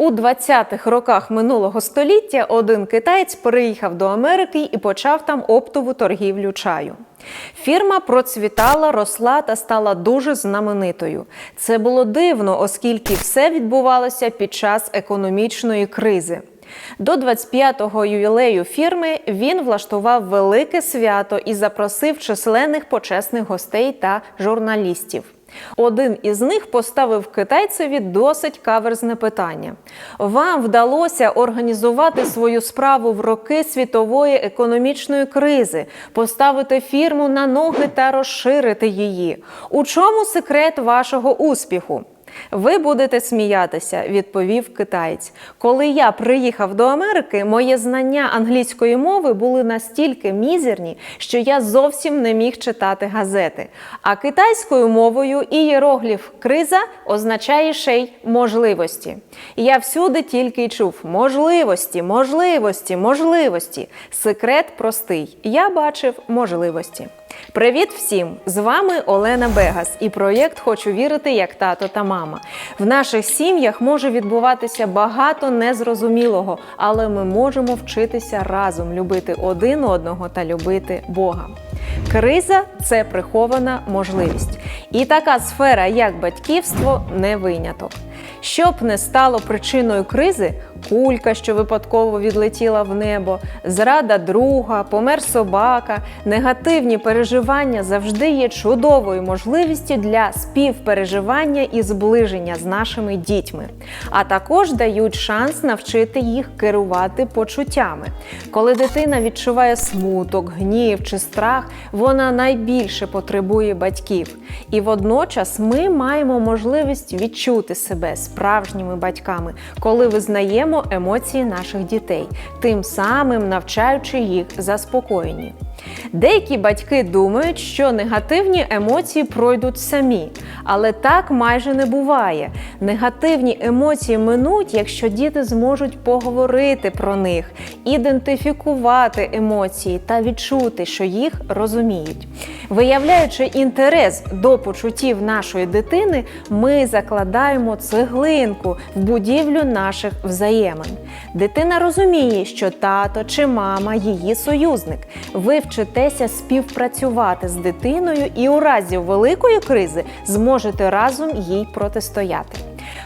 У 20-х роках минулого століття один китаєць переїхав до Америки і почав там оптову торгівлю чаю. Фірма процвітала, росла та стала дуже знаменитою. Це було дивно, оскільки все відбувалося під час економічної кризи. До 25-го ювілею фірми він влаштував велике свято і запросив численних почесних гостей та журналістів. Один із них поставив китайцеві досить каверзне питання: вам вдалося організувати свою справу в роки світової економічної кризи, поставити фірму на ноги та розширити її. У чому секрет вашого успіху? Ви будете сміятися, відповів китаєць. Коли я приїхав до Америки, моє знання англійської мови були настільки мізерні, що я зовсім не міг читати газети. А китайською мовою ієрогліф криза означає ще й можливості. Я всюди тільки й чув можливості, можливості, можливості. Секрет простий. Я бачив можливості. Привіт всім! З вами Олена Бегас і проєкт Хочу вірити як тато та мама. В наших сім'ях може відбуватися багато незрозумілого, але ми можемо вчитися разом любити один одного та любити Бога. Криза це прихована можливість. І така сфера, як батьківство, не виняток. Щоб не стало причиною кризи, кулька, що випадково відлетіла в небо, зрада друга, помер собака, негативні переживання завжди є чудовою можливістю для співпереживання і зближення з нашими дітьми, а також дають шанс навчити їх керувати почуттями. Коли дитина відчуває смуток, гнів чи страх, вона найбільше потребує батьків. І водночас ми маємо можливість відчути себе справжніми батьками, коли визнаємо емоції наших дітей, тим самим навчаючи їх заспокоєнні. Деякі батьки думають, що негативні емоції пройдуть самі, але так майже не буває. Негативні емоції минуть, якщо діти зможуть поговорити про них, ідентифікувати емоції та відчути, що їх розуміють. Виявляючи інтерес до почуттів нашої дитини, ми закладаємо цеглинку в будівлю наших взаємин. Дитина розуміє, що тато чи мама її союзник. Ви вчитеся співпрацювати з дитиною і у разі великої кризи зможете разом їй протистояти.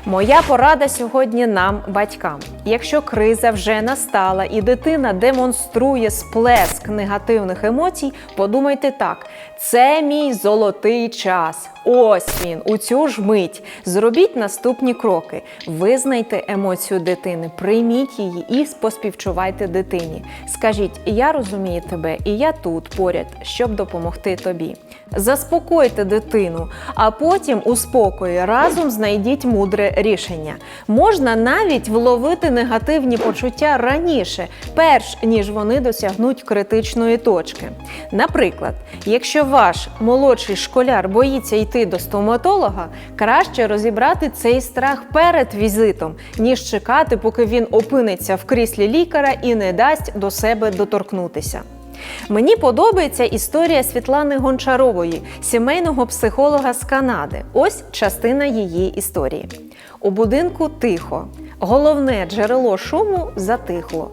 Моя порада сьогодні нам, батькам. Якщо криза вже настала і дитина демонструє сплеск негативних емоцій, подумайте так: це мій золотий час. Ось він, у цю ж мить. Зробіть наступні кроки. Визнайте емоцію дитини, прийміть її і поспівчувайте дитині. Скажіть, я розумію тебе, і я тут поряд, щоб допомогти тобі. Заспокойте дитину, а потім у спокої разом знайдіть мудре рішення. Можна навіть вловити негативні почуття раніше, перш ніж вони досягнуть критичної точки. Наприклад, якщо ваш молодший школяр боїться йти до стоматолога, краще розібрати цей страх перед візитом, ніж чекати, поки він опиниться в кріслі лікаря і не дасть до себе доторкнутися. Мені подобається історія Світлани Гончарової, сімейного психолога з Канади. Ось частина її історії. У будинку тихо. Головне джерело шуму затихло.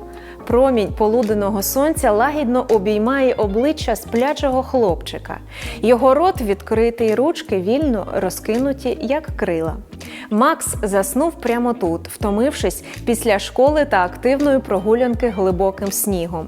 Промінь полуденного сонця лагідно обіймає обличчя сплячого хлопчика. Його рот відкритий, ручки вільно розкинуті, як крила. Макс заснув прямо тут, втомившись після школи та активної прогулянки глибоким снігом.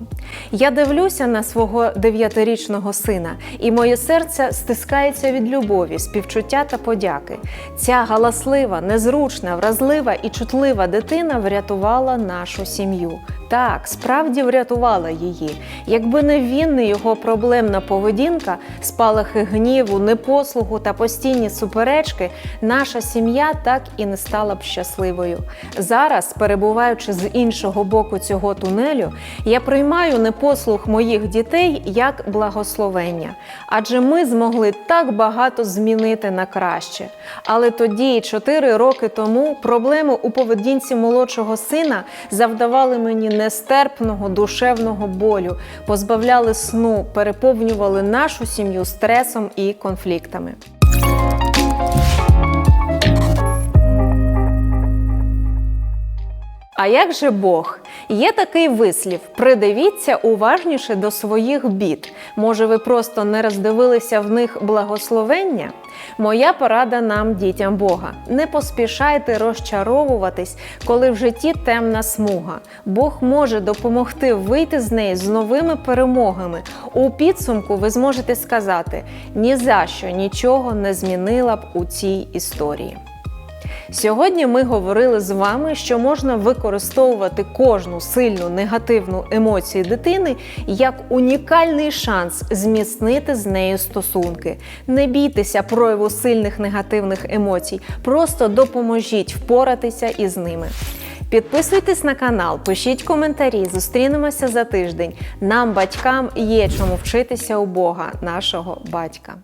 Я дивлюся на свого дев'ятирічного сина, і моє серце стискається від любові, співчуття та подяки. Ця галаслива, незручна, вразлива і чутлива дитина врятувала нашу сім'ю. Так, справді врятувала її. Якби не він, не його проблемна поведінка, спалахи гніву, непослугу та постійні суперечки, наша сім'я так і не стала б щасливою. Зараз, перебуваючи з іншого боку цього тунелю, я приймаю непослух моїх дітей як благословення, адже ми змогли так багато змінити на краще. Але тоді, чотири роки тому, проблеми у поведінці молодшого сина завдавали мені нестерпного душевного болю, позбавляли сну, переповнювали нашу сім'ю стресом і конфліктами. А як же Бог? Є такий вислів: придивіться уважніше до своїх бід. Може, ви просто не роздивилися в них благословення? Моя порада нам, дітям Бога. Не поспішайте розчаровуватись, коли в житті темна смуга. Бог може допомогти вийти з неї з новими перемогами. У підсумку ви зможете сказати: ні за що нічого не змінила б у цій історії. Сьогодні ми говорили з вами, що можна використовувати кожну сильну негативну емоцію дитини як унікальний шанс зміцнити з нею стосунки. Не бійтеся прояву сильних негативних емоцій, просто допоможіть впоратися із ними. Підписуйтесь на канал, пишіть коментарі, зустрінемося за тиждень. Нам, батькам, є чому вчитися у Бога, нашого батька.